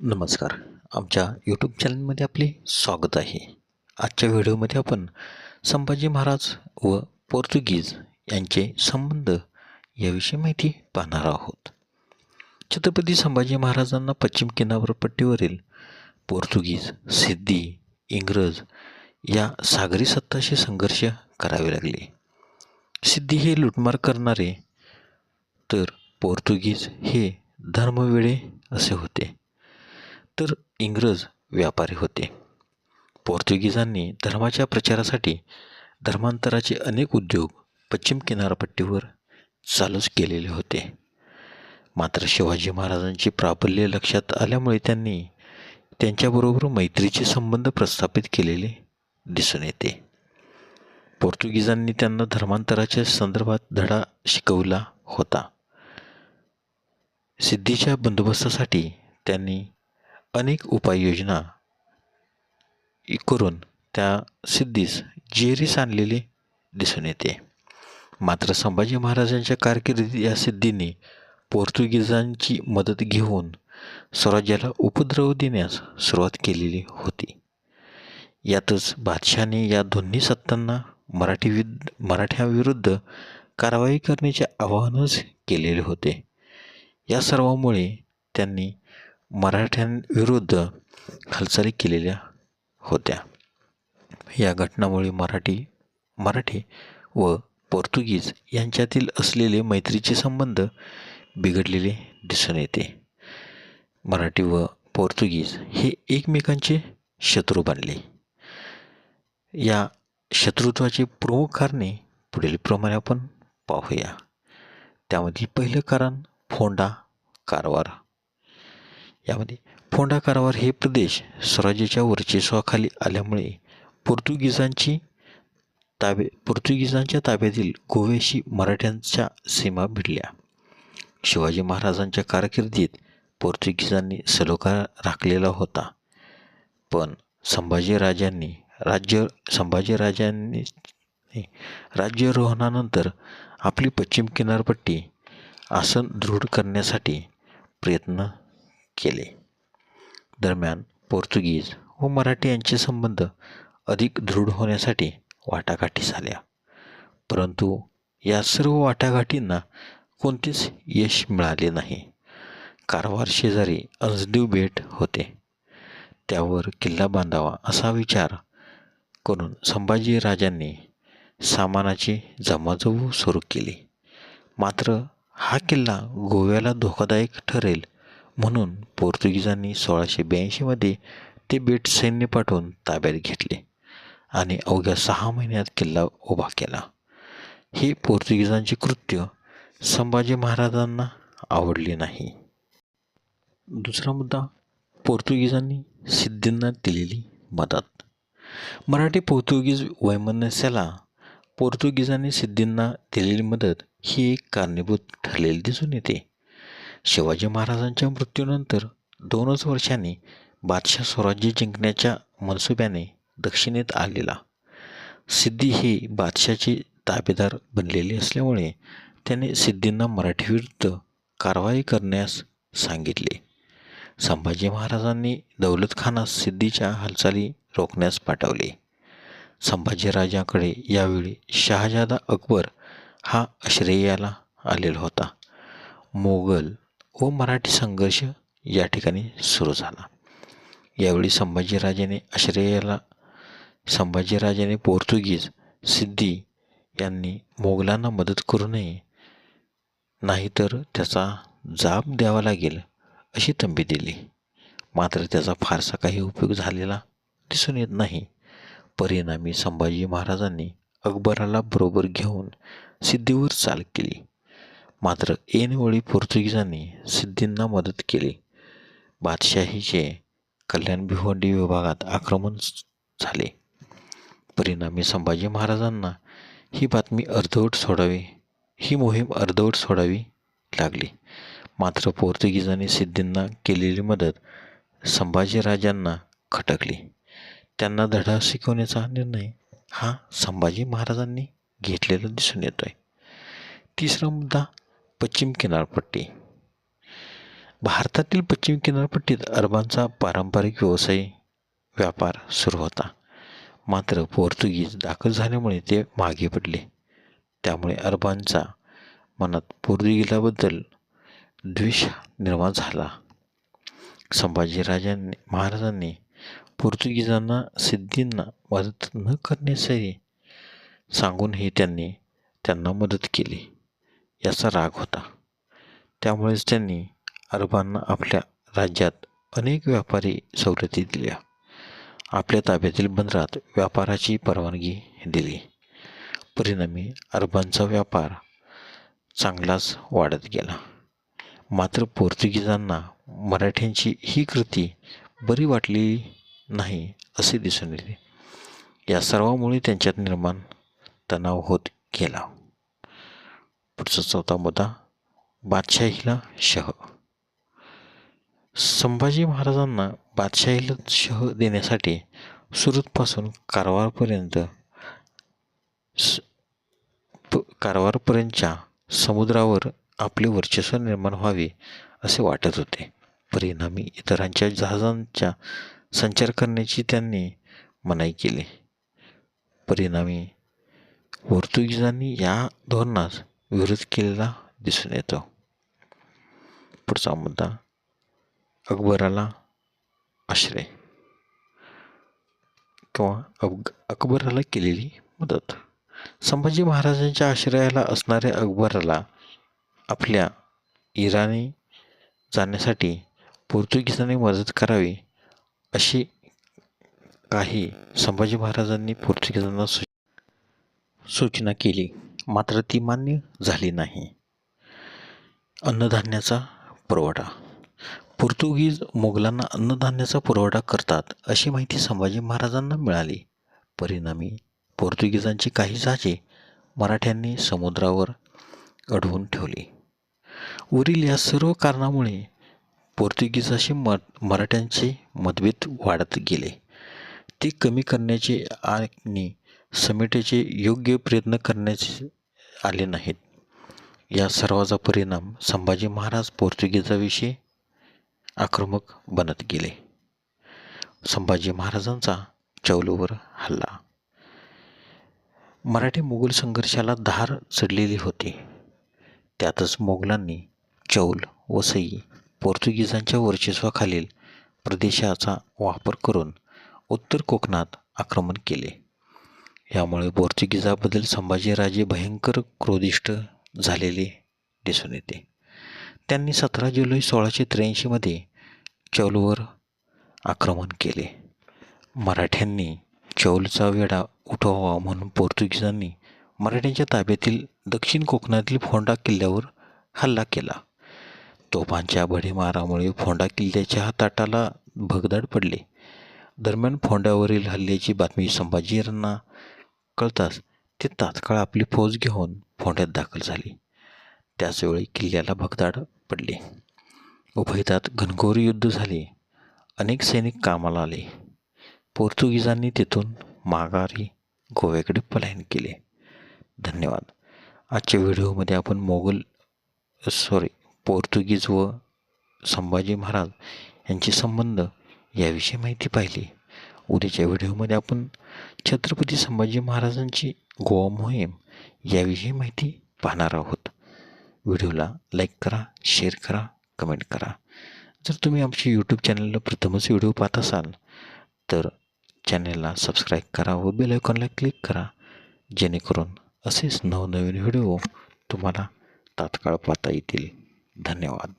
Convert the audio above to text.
नमस्कार. आमच्या यूट्यूब चॅनलमध्ये आपले स्वागत आहे. आजच्या व्हिडिओमध्ये आपण संभाजी महाराज व पोर्तुगीज यांचे संबंध याविषयी माहिती पाहणार आहोत. छत्रपती संभाजी महाराजांना पश्चिम किनारपट्टीवरील पोर्तुगीज सिद्धी इंग्रज या सागरी सत्ताशी संघर्ष करावे लागले. सिद्धी हे लुटमार करणारे तर पोर्तुगीज हे धर्मवेडे असे होते. तर इंग्रज व्यापारी होते. पोर्तुगीजांनी धर्माच्या प्रचारासाठी धर्मांतराचे अनेक उद्योग पश्चिम किनारपट्टीवर चालूच केलेले होते. मात्र शिवाजी महाराजांची प्राबल्य लक्षात आल्यामुळे त्यांनी त्यांच्याबरोबर मैत्रीचे संबंध प्रस्थापित केलेले दिसून येते. पोर्तुगीजांनी त्यांना धर्मांतराच्या संदर्भात धडा शिकवला होता. सिद्धीच्या बंदोबस्तासाठी त्यांनी अनेक उपाययोजना करून त्या सिद्धीस जेरीस आणलेले दिसून येते. मात्र संभाजी महाराजांच्या कारकिर्दीत या सिद्धीने पोर्तुगीजांची मदत घेऊन स्वराज्याला उपद्रव देण्यास सुरुवात केलेली होती. यातच बादशहाने या दोन्ही सत्तांना मराठी विद मराठ्याविरुद्ध कारवाई करण्याचे आवाहनच केलेले होते. या सर्वामुळे त्यांनी मराठ्यांविरुद्ध हालचाली केलेल्या होत्या. या घटनामुळे मराठी मराठी व पोर्तुगीज यांच्यातील असलेले मैत्रीचे संबंध बिघडलेले दिसून येते. मराठी व पोर्तुगीज हे एकमेकांचे शत्रू बनले. या शत्रुत्वाचे प्रमुख कारणे पुढीलप्रमाणे आपण पाहूया. त्यामधील पहिलं कारण फोंडा कारवार यामध्ये फोंडा कारवार हे प्रदेश स्वराज्याच्या वर्चस्वाखाली आल्यामुळे पोर्तुगीजांची ताबे पोर्तुगीजांच्या ताब्यातील गोव्याशी मराठ्यांच्या सीमा भिडल्या. शिवाजी महाराजांच्या कारकिर्दीत पोर्तुगीजांनी सलोखा राखलेला होता. पण संभाजीराजांनी राज्य संभाजीराजांनी राज्यारोहणानंतर आपली पश्चिम किनारपट्टी आसन दृढ करण्यासाठी प्रयत्न केले. दरम्यान पोर्तुगीज व मराठी यांचे संबंध अधिक दृढ होण्यासाठी वाटाघाटी झाल्या. परंतु या सर्व वाटाघाटींना कोणतेच यश मिळाले नाही. कारवार शेजारी अंजदेव बेट होते. त्यावर किल्ला बांधावा असा विचार करून संभाजीराजांनी सामानाची जमाजमू सुरू केली. मात्र हा किल्ला गोव्याला धोकादायक ठरेल म्हणून पोर्तुगीजांनी सोळाशे ब्याऐंशीमध्ये ते बेट सैन्य पाठवून ताब्यात घेतले आणि अवघ्या सहा महिन्यात किल्ला उभा केला. हे पोर्तुगीजांचे कृत्य संभाजी महाराजांना आवडले नाही. दुसरा मुद्दा पोर्तुगीजांनी सिद्धींना दिलेली मदत. मराठी पोर्तुगीज वैमनस्याला पोर्तुगीजांनी सिद्धींना दिलेली मदत ही एक कारणीभूत ठरलेली दिसून येते. शिवाजी महाराजांच्या मृत्यूनंतर दोनच वर्षांनी बादशाह स्वराज्य जिंकण्याच्या मनसुब्याने दक्षिणेत आलेला. सिद्धी ही बादशाचे ताबेदार बनलेली असल्यामुळे त्याने सिद्धींना मराठीविरुद्ध कारवाई करण्यास सांगितले. संभाजी महाराजांनी दौलत खानास सिद्धीच्या हालचाली रोखण्यास पाठवले. संभाजीराजाकडे यावेळी शहाजादा अकबर हा आश्रयाला आलेला होता. मोगल व मराठी संघर्ष या ठिकाणी सुरू झाला. यावेळी संभाजीराजाने आश्रयाला संभाजीराजाने पोर्तुगीज सिद्धी यांनी मोगलांना मदत करू नये नाहीतर त्याचा जाब द्यावा लागेल अशी तंबी दिली. मात्र त्याचा फारसा काही उपयोग झालेला दिसून येत नाही. परिणामी संभाजी महाराजांनी अकबराला बरोबर घेऊन सिद्धीवर चाल केली. मात्र ऐनवेळी पोर्तुगीजांनी सिद्धींना मदत केली. बादशाहीचे कल्याण भिवंडी विभागात आक्रमण झाले. परिणामी संभाजी महाराजांना ही बातमी अर्धवट सोडावी ही मोहीम अर्धवट सोडावी लागली. मात्र पोर्तुगीजांनी सिद्धींना केलेली मदत संभाजीराजांना खटकली. त्यांना धडा शिकवण्याचा निर्णय हा संभाजी महाराजांनी घेतलेला दिसून येतो आहे तिसरा मुद्दा पश्चिम किनारपट्टी. भारतातील पश्चिम किनारपट्टीत अरबांचा पारंपरिक व्यवसाय व्यापार सुरू होता. मात्र पोर्तुगीज दाखल झाल्यामुळे ते मागे पडले. त्यामुळे अरबांचा मनात पोर्तुगीजाबद्दल द्वेष निर्माण झाला. संभाजीराजांनी महाराजांनी पोर्तुगीजांना सिद्धींना मदत न करण्यासाठी सांगूनही त्यांनी त्यांना मदत केली. याचा राग होता. त्यामुळेच त्यांनी अरबांना आपल्या राज्यात अनेक व्यापारी सवलती दिल्या. आपल्या ताब्यातील बंदरात व्यापाराची परवानगी दिली. परिणामी अरबांचा व्यापार चांगलाच वाढत गेला. मात्र पोर्तुगीजांना मराठ्यांची ही कृती बरी वाटली नाही असे दिसून येते. या सर्वामुळे त्यांच्यात निर्माण तणाव होत गेला. पुढचा चौथा मुद्दा बादशाहीला शह. संभाजी महाराजांना बादशाहीला शह देण्यासाठी सुरतपासून कारवारपर्यंत स कारवारपर्यंतच्या समुद्रावर आपले वर्चस्व निर्माण व्हावे असे वाटत होते. परिणामी इतरांच्या जहाजांच्या संचार करण्याची त्यांनी मनाई केली. परिणामी पोर्तुगीजांनी या धोरणास विरोध केलेला दिसून येतो. पुढचा मुद्दा अकबराला आश्रय किंवा अब अकबराला केलेली मदत. संभाजी महाराजांच्या आश्रयाला असणाऱ्या अकबराला आपल्या इराणी जाण्यासाठी पोर्तुगीजांनी मदत करावी अशी काही संभाजी महाराजांनी पोर्तुगीजांना सूचना केली. मात्र ती मान्य झाली नाही. अन्नधान्याचा पुरवठा. पोर्तुगीज मोगलांना अन्नधान्याचा पुरवठा करतात अशी माहिती संभाजी महाराजांना मिळाली. परिणामी पोर्तुगीजांची काही जहाजे मराठ्यांनी समुद्रावर अडवून ठेवली. वरील या सर्व कारणामुळे पोर्तुगीजाशी म मराठ्यांचे मतभेद वाढत गेले. ते कमी करण्याचे आणि समितीचे योग्य प्रयत्न करण्याचे आले नाहीत. या सर्वाचा परिणाम संभाजी महाराज पोर्तुगीजाविषयी आक्रमक बनत गेले. संभाजी महाराजांचा चौलूवर हल्ला. मराठी मोगल संघर्षाला धार चढलेली होती. त्यातच मोगलांनी चौल वसई पोर्तुगीजांच्या वर्चस्वाखालील प्रदेशाचा वापर करून उत्तर कोकणात आक्रमण केले. यामुळे पोर्तुगीजाबद्दल संभाजीराजे भयंकर क्रोधिष्ट झालेले दिसून येते. त्यांनी सतरा जुलै सोळाशे त्र्याऐंशीमध्ये चौलवर आक्रमण केले. मराठ्यांनी चौलचा वेढा उठवावा म्हणून पोर्तुगीजांनी मराठ्यांच्या ताब्यातील दक्षिण कोकणातील फोंडा किल्ल्यावर हल्ला केला. तोफांच्या भडीमारामुळे फोंडा किल्ल्याच्या ताटाला भगदाड पडले. दरम्यान फोंड्यावरील हल्ल्याची बातमी संभाजीरांना कळताच ते तात्काळ आपली फौज घेऊन फोंड्यात दाखल झाली. त्याचवेळी किल्ल्याला भगदाड पडले. उभयतात घनघोर युद्ध झाले. अनेक सैनिक कामाला आले. पोर्तुगीजांनी तिथून माघारी गोव्याकडे पलायन केले. धन्यवाद. आजच्या व्हिडिओमध्ये आपण मोगल सॉरी पोर्तुगीज व संभाजी महाराज यांचे संबंध याविषयी माहिती पाहिली. उद्याच्या व्हिडिओमध्ये आपण छत्रपती संभाजी महाराजांची गोवा मोहीम याविषयी माहिती पाहणार आहोत. व्हिडिओला लाईक करा शेअर करा कमेंट करा. जर तुम्ही आमच्या यूट्यूब चॅनलला प्रथमच व्हिडिओ पाहत असाल तर चॅनलला सबस्क्राईब करा व बेल आयकॉनला क्लिक करा जेणेकरून असेच नवनवीन व्हिडिओ तुम्हाला तात्काळ पाहता येतील. धन्यवाद.